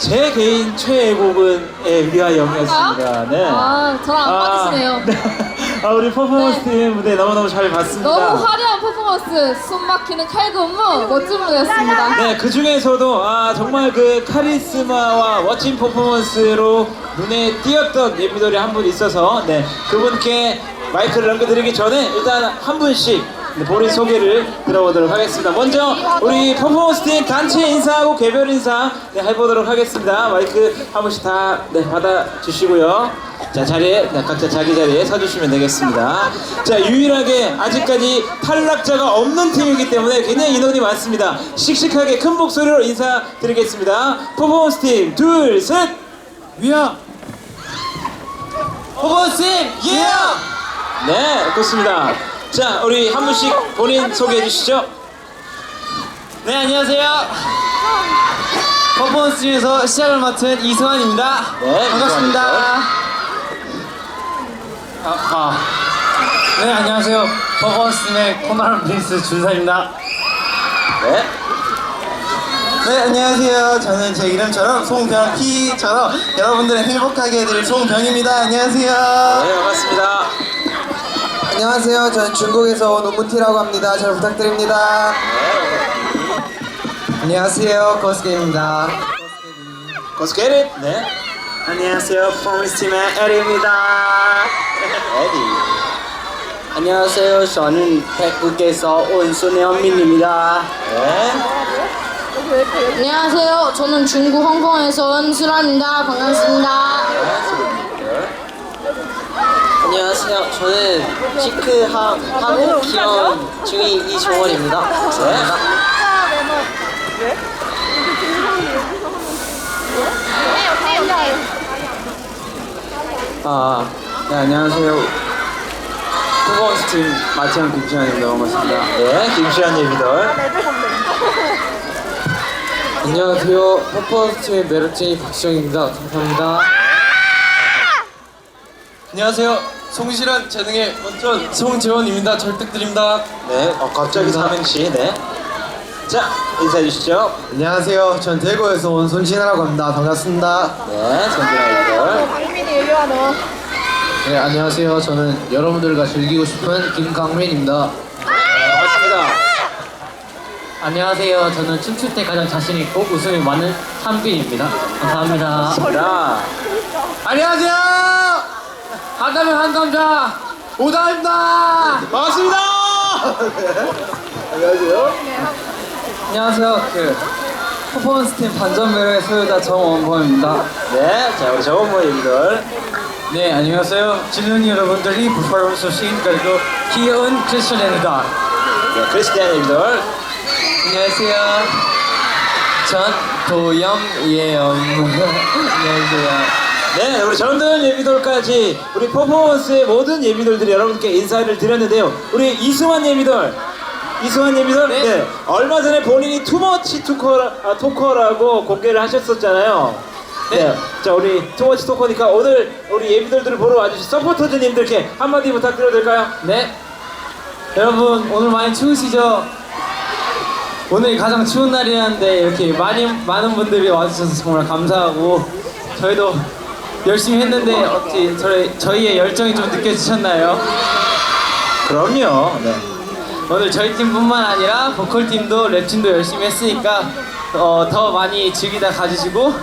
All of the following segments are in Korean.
제 개인 최애 곡은 예, 위하영이었습니다. 네. 아, 저랑 안 맞으시네요. 네. 아, 우리 퍼포먼스 네. 팀 무대 너무너무 잘 봤습니다. 너무 화려한 퍼포먼스, 숨 막히는 칼군무, 멋진 무대였습니다. 네, 그 중에서도 아, 정말 그 카리스마와 멋진 퍼포먼스로 눈에 띄었던 예비돌이 한 분 있어서 네, 그분께 마이크를 넘겨드리기 전에 일단 한 분씩 네, 본인 소개를 들어보도록 하겠습니다. 먼저 우리 퍼포먼스 팀 단체 인사하고 개별 인사 네, 해보도록 하겠습니다. 마이크 한 분씩 다 네, 받아주시고요. 자 자리에 네, 각자 자기 자리에 서주시면 되겠습니다. 자 유일하게 아직까지 탈락자가 없는 팀이기 때문에 굉장히 인원이 많습니다. 씩씩하게 큰 목소리로 인사드리겠습니다. 퍼포먼스 팀 둘 셋. 위아. 퍼포먼스 팀 예. 네 좋습니다. 자 우리 한 분씩 본인 소개해 주시죠. 네 안녕하세요. 퍼포먼스 중에서 시작을 맡은 이승환입니다. 네, 반갑습니다. 아, 아. 네 안녕하세요. 퍼포먼스 팀의 코나람 프린스 준사입니다. 네. 네 안녕하세요. 저는 제 이름처럼 송병희처럼 여러분들을 행복하게 해드릴 송병입니다. 안녕하세요. 네 반갑습니다. 안녕하세요. 저는 중국에서 온 우무티라고 합니다. 잘 부탁드립니다. 안녕하세요. 거스게입니다. Get it. 네. 안녕하세요. 퍼포먼스 팀의 에리입니다. 에리. 안녕하세요 저는 태국에서 온 손혜원민입니다 네. 안녕하세요. 저는 중국 홍콩에서 온 수란입니다. 반갑습니다. 안녕하세요 저는 시크 하, 한국 기원 중인 이종원입니다 아, 네, 안녕하세요. 퍼포먼스 팀 마티형 김시환입니다. 반갑습니다. 네, 김시환 예비돌. 안녕하세요. 퍼포먼스 팀의 매력쟁이 박시영입니다. 감사합니다. 안녕하세요 송실한 재능의 원천 송재원입니다 잘 부탁드립니다 네, 어, 갑자기 삼행시. 네. 자, 인사해 주시죠. 안녕하세요. 전 대구에서 온 손신아라고 합니다. 반갑습니다. 네, 손진아 예비돌. 박민이 일로 와 너. 네, 안녕하세요. 저는 여러분들과 즐기고 싶은 김강민입니다. 네, 반갑습니다. 안녕하세요. 저는 춤출 때 가장 자신 있고 웃음이 많은 한빈입니다. 감사합니다. 자, 안녕하세요. 한가면 한감자 오다입니다. 반갑습니다. 안녕하세요. 그 퍼포먼스 팀 반전 매력의 소유자 정원범입니다. 네, 자, 우리 예비돌. 네, 안녕하세요. 진훈 여러분들이 퍼포먼스 오신 그리고 희은 크리스천입니다. 네, 크리스티안 예비돌. 안녕하세요. 전 도영이에요. 안녕하세요. 네, 우리 전도연 예비돌까지 우리 퍼포먼스의 모든 예비돌들이 여러분께 인사를 드렸는데요. 우리 이승환 예비돌. 이승환 예비돌, 네. 얼마 전에 본인이 투머치 토커라, 아, 토커라고 공개를 하셨었잖아요. 네. 자, 우리 투머치 토커니까 오늘 우리 예비돌들을 보러 와주신 서포터즈님들께 한마디 부탁드려도 될까요? 네. 여러분 오늘 많이 추우시죠? 오늘 가장 추운 날이었는데 이렇게 많이 많은 분들이 와주셔서 정말 감사하고 저희도 열심히 했는데 어찌 저희 저희의 열정이 좀 느껴지셨나요? 그럼요. 네. 오늘 저희 팀뿐만 아니라 보컬 팀도 랩 팀도 열심히 했으니까 어, 더 많이 즐기다 가주시고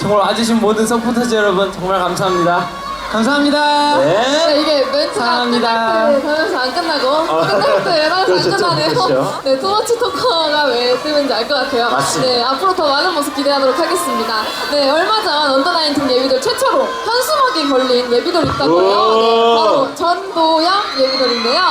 정말 와주신 모든 서포터즈 여러분 정말 감사합니다. 감사합니다. 네. 네, 이게 멘트가 사랑합니다. 끝날 때 가면서 안 끝나고 어. 끝날 때 얘랑 그렇죠, 안 끝나네요. 그렇죠. 네, 투머치 토커가 왜 뜨는지 알 것 같아요. 맞습니다. 네, 앞으로 더 많은 모습 기대하도록 하겠습니다. 네, 얼마 전 언더 나인틴 예비돌 최초로 현수막이 걸린 예비돌 있다고요. 네, 오. 바로 전도영 예비돌인데요.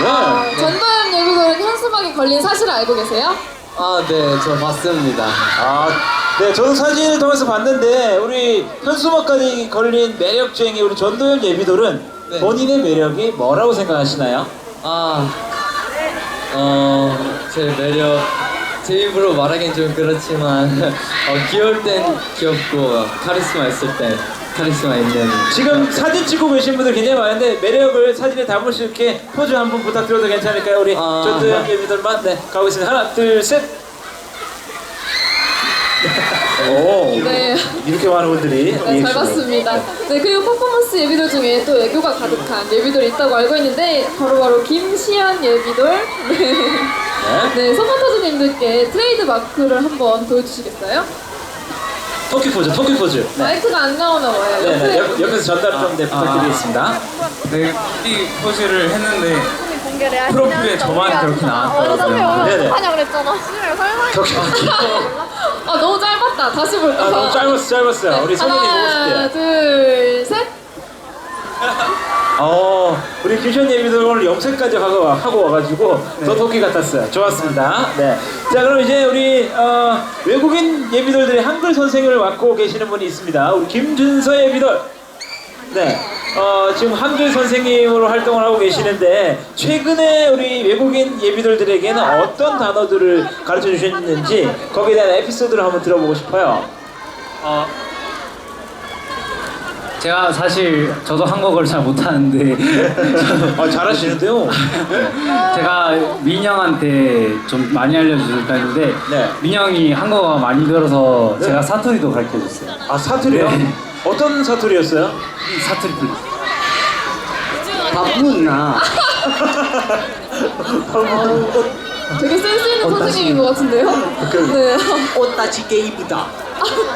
네. 어, 전도영 예비돌 현수막이 걸린 사실을 알고 계세요? 아, 네, 저 봤습니다. 아, 네, 저도 사진을 통해서 봤는데 우리 현수막까지 걸린 매력쟁이 우리 전도연 예비돌은 네. 본인의 매력이 뭐라고 생각하시나요? 아, 어, 제 매력, 제 입으로 말하기엔 좀 그렇지만, 어, 귀여울 땐 귀엽고, 카리스마 있을 땐 카리스마 있는. 지금 사진 찍고 계신 분들 굉장히 많은데 매력을 사진에 담을 수 있게 포즈 한번 부탁드려도 괜찮을까요? 우리 아. 전도연 예비돌만 네 가보겠습니다. 하나, 둘, 셋. 오, 네. 이렇게 많은 분들이 네, 잘 리액션을. 봤습니다. 네, 그리고 퍼포먼스 예비돌 중에 또 애교가 가득한 예비돌이 있다고 알고 있는데 바로바로 김시연 예비돌. 네. 네. 네, 서포터즈님들께 트레이드 마크를 한번 보여주시겠어요? 토끼 포즈, 토끼 포즈. 네. 마이크가 안 나오나 봐요. 네, 네. 옆에 옆, 옆에서 전달 좀 네, 부탁드리겠습니다. 네, 이 포즈를 했는데 프로필에 저만 그렇게 나왔더라고요. 네 네. 하냐 그랬잖아. 설마. 포즈. 아 너무 짧았다. 다시 볼까? 아, 너무 짧았어, 짧았어요. 우리 성현이 보고 하나, 싶대요. 둘, 셋. 어, 우리 김시현 예비들 오늘 염색까지 하고, 와- 하고 와가지고 더 토끼 같았어요. 좋았습니다. 네. 자, 그럼 이제 우리 어, 외국인 예비들들의 한글 선생을 맡고 계시는 분이 있습니다. 우리 김준서 예비들. 네. 어, 지금 한글 선생님으로 활동을 하고 계시는데 최근에 우리 외국인 예비들들에게는 어떤 단어들을 가르쳐 주셨는지 거기에 대한 에피소드를 한번 들어보고 싶어요. 어, 제가 사실 저도 한국어를 잘 못하는데 아, 잘하시는데요. 제가 민영한테 좀 많이 알려주니까 했는데 네. 민영이 한국어가 많이 들어서 네. 제가 사투리도 가르쳐줬어요. 아, 사투리요? 네. 어떤 사투리였어요? 이 사투리 플리. 바쁘나? 되게 센스 있는 선생님인 것 같은데요? 네. 옷 다치게 입으다.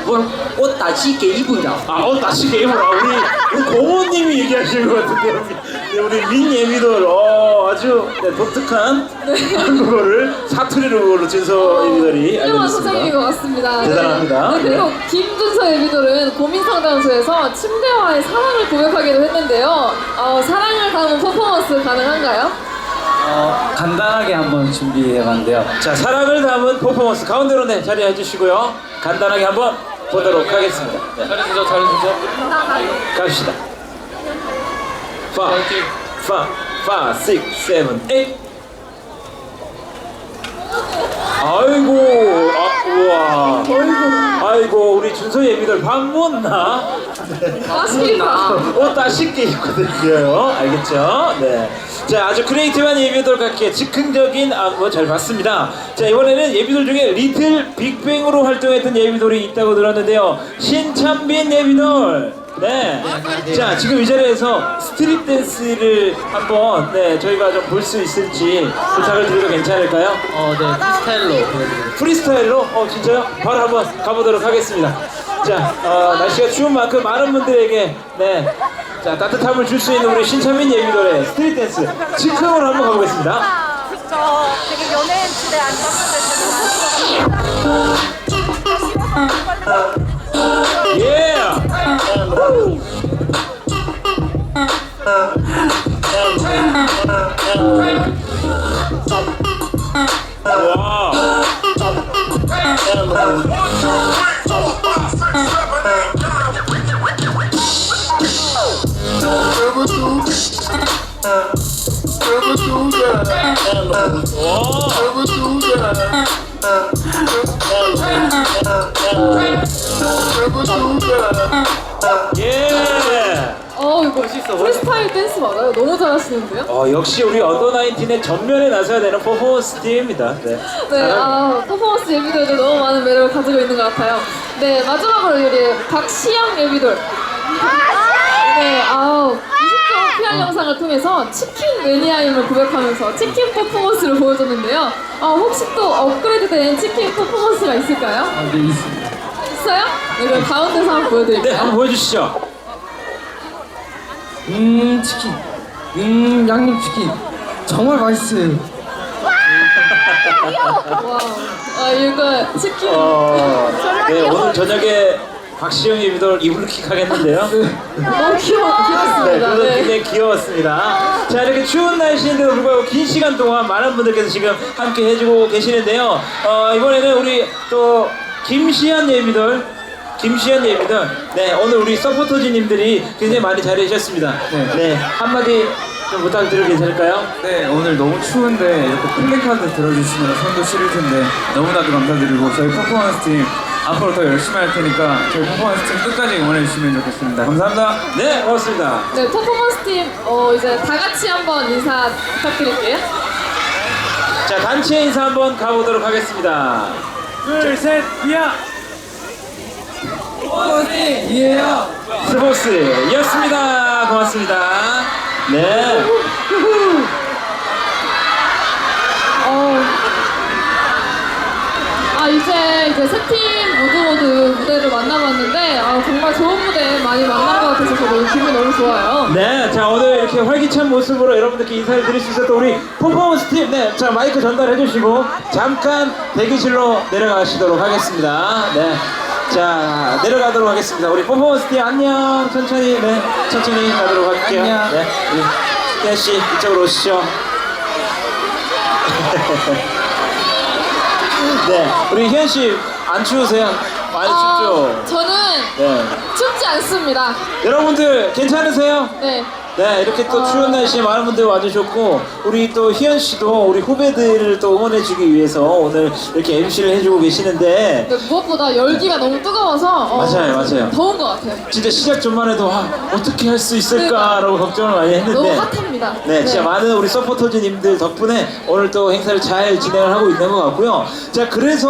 뭘옷 다치게 입으다. 아, 어, 다시 게임을 아, 우리, 우리 고모님이 얘기하시는 것 같은데요. 네, 우리 민 예미들, 어, 아주 네, 독특한 한국어를 사투리로 진서 예미들이 훌륭한 선생님인 알려줬습니다. 것 같습니다. 대단합니다. 네, 그리고 김준서 예비돌은 고민 상담소에서 침대와의 사랑을 고백하기도 했는데요. 어, 사랑을 담은 퍼포먼스 가능한가요? 어, 간단하게 한번 준비해봤는데요. 자, 사랑을 담은 퍼포먼스 가운데로 네, 자리해 주시고요. 간단하게 한번 보도록 하겠습니다. 네, 잘해주죠, 잘해주죠. 갑시다. 5, 5, 5, 6, 7, 8. 아이고, 아, 우와. 아이고, 우리 준서 예비들 밥 먹나? 맛있겠다. 옷다 쉽게 입거든요. 알겠죠? 네. 자, 아주 크리에이티브한 예비돌 같게 즉흥적인 안무 잘 봤습니다. 자, 이번에는 예비돌 중에 리틀 빅뱅으로 활동했던 예비돌이 있다고 들었는데요. 신찬빈 예비돌. 네. 자, 지금 이 자리에서 스트릿 댄스를 한번 네, 저희가 좀 볼 수 있을지 부탁을 드려도 괜찮을까요? 어, 네, 프리스타일로 보여드리겠습니다. 프리스타일로? 어 진짜요? 바로 한번 가보도록 하겠습니다. 자, 어, 날씨가 추운 만큼 많은 분들에게 네, 자 따뜻함을 줄 수 있는 우리 신찬민 예비돌의 스트릿 댄스 즉흥으로 한번 가보겠습니다. 저 되게 연예인 집에 앉았는데 예! 와. 예! 어, 이거 프리스타일 댄스 맞아요? 너무 잘하시는데요? 어, 역시 우리 언더 나인틴의 전면에 나서야 되는 퍼포먼스 팀입니다. 네. 네, 아, 퍼포먼스 예비돌도 너무 많은 매력을 가지고 있는 것 같아요. 네, 마지막으로 우리 박시영 예비돌. 네, 아우. 20초 PR 영상을 통해서 치킨 매니아임을 고백하면서 치킨 퍼포먼스를 보여줬는데요. 아, 혹시 또 업그레이드된 치킨 퍼포먼스가 있을까요? 아, 네, 있습니다. 있어요? 네, 그럼 가운데서 한번 네, 보여드릴게요. 한번 보여주시죠. 음 치킨. 음 양념 치킨. 정말 맛있어요. 와, 아, 이거 치킨. 어, 네, 오늘 저녁에 박시영 예비돌 이불킥 하겠는데요. 너무 귀여, 네, 귀엽습니다. 네. 굉장히 귀여웠습니다. 자, 이렇게 추운 날씨인데도 불구하고 긴 시간 동안 많은 분들께서 지금 함께 해주고 계시는데요. 어, 이번에는 우리 또 김시현 예비들, 김시현 예비들, 네, 오늘 우리 서포터즈님들이 굉장히 많이 잘해주셨습니다. 네. 네, 한마디 좀 부탁드려도 괜찮을까요? 네, 오늘 너무 추운데 이렇게 플래카드 들어주시면 손도 시릴 텐데 너무나도 감사드리고 저희 퍼포먼스 팀 앞으로 더 열심히 할 테니까 저희 퍼포먼스 팀 끝까지 응원해 주시면 좋겠습니다. 감사합니다. 네, 고맙습니다. 네, 퍼포먼스 팀, 어, 이제 다 같이 한번 인사 부탁드릴게요. 자, 단체 인사 한번 가보도록 하겠습니다. 둘, 셋, 야! 천천히예요. 스포츠였습니다. 고맙습니다. 네. 어. 아 이제 이제 세 팀 모두 모두 무대를 만나봤는데 아 정말 좋은 무대 많이 만난 것 같아서 저 너무 기분 너무 좋아요. 네, 자 오늘 이렇게 활기찬 모습으로 여러분들께 인사를 드릴 수 있었던 우리 퍼포먼스 팀, 네, 자 마이크 전달해 주시고 잠깐 대기실로 내려가시도록 하겠습니다. 네, 자 내려가도록 하겠습니다. 우리 퍼포먼스 팀 안녕, 천천히, 네, 천천히 가도록 할게요. 안녕. 네, 우리 희연 씨 이쪽으로 오시죠. 네, 우리 희연 씨안 추우세요? 많이 춥죠? 아, 저는 네, 춥지 않습니다. 여러분들 괜찮으세요? 네. 네 이렇게 또 추운 날씨에 많은 분들 와주셨고 우리 또 희연 씨도 우리 후배들을 또 응원해주기 위해서 오늘 이렇게 MC를 해주고 계시는데 근데 무엇보다 열기가 너무 뜨거워서 어, 맞아요, 맞아요. 더운 것 같아요. 진짜 시작 전만 해도 아, 어떻게 할 수 있을까라고 걱정을 많이 했는데 너무 핫합니다. 네, 진짜 많은 우리 서포터즈님들 덕분에 오늘 또 행사를 잘 진행을 하고 있는 것 같고요. 자, 그래서